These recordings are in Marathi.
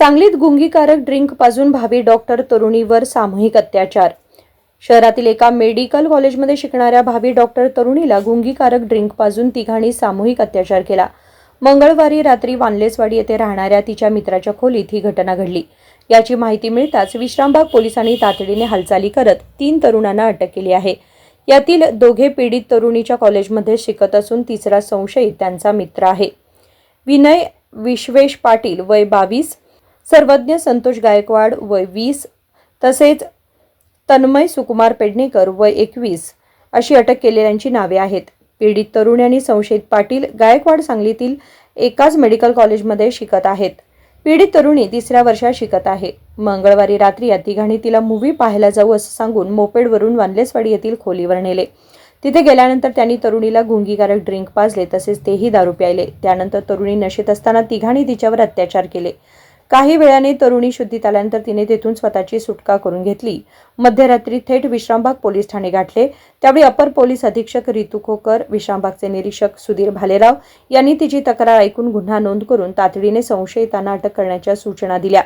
सांगलीत गुंगीकारक ड्रिंक पाजून भावी डॉक्टर तरुणीवर सामूहिक अत्याचार. शहरातील एका मेडिकल कॉलेजमध्ये शिकणाऱ्या भावी डॉक्टर तरुणीला गुंगीकारक ड्रिंक पाजून तिघांनी सामूहिक अत्याचार केला. मंगळवारी रात्री वानलेसवाडी येथे राहणाऱ्या तिच्या मित्राच्या खोलीत ही घटना घडली. याची माहिती मिळताच विश्रामबाग पोलिसांनी तातडीने हालचाली करत तीन तरुणांना अटक केली आहे. यातील दोघे पीडित तरुणीच्या कॉलेजमध्ये शिकत असून तिसरा संशयित त्यांचा मित्र आहे. विनय विश्वेश पाटील वय बावीस सर्वज्ञ संतोष गायकवाड वय वीस तसेच तन्मय सुकुमार पेडणेकर वय एकवीस अशी अटक केलेल्यांची नावे आहेत. पीडित तरुण आणि संशयित पाटील गायकवाड सांगलीतील एकाच मेडिकल कॉलेजमध्ये शिकत आहेत. पीडित तरुणी तिसऱ्या वर्षात शिकत आहे. मंगळवारी रात्री या तिघांनी तिला मूव्ही पाहायला जाऊ असं सांगून मोपेडवरून वानलेसवाडी येथील खोलीवर नेले. तिथे गेल्यानंतर त्यांनी तरुणीला गुंगीकारक ड्रिंक पाजले तसेच तेही दारू प्यायले. त्यानंतर तरुणी नशेत असताना तिघांनी तिच्यावर अत्याचार केले. काही वेळाने तरुणी शुद्धीत आल्यानंतर तिने तेथून स्वतःची सुटका करून घेतली. मध्यरात्री थेट विश्रामबाग पोलीस ठाणे गाठले. त्यावेळी अपर पोलीस अधीक्षक रितू खोकर विश्रामबागचे निरीक्षक सुधीर भालेराव यांनी तिची तक्रार ऐकून गुन्हा नोंद करून तातडीने संशयितांना अटक करण्याच्या सूचना दिल्या.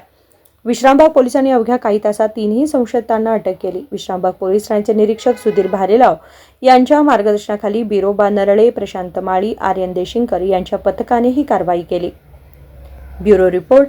विश्रामबाग पोलिसांनी अवघ्या काही तासात तीनही संशयितांना अटक केली. विश्रामबाग पोलीस ठाण्याचे निरीक्षक सुधीर भालेराव यांच्या मार्गदर्शनाखाली बिरोबा नरळे प्रशांत माळी आर्यन देशिंकर यांच्या पथकाने ही कारवाई केली. Bureau report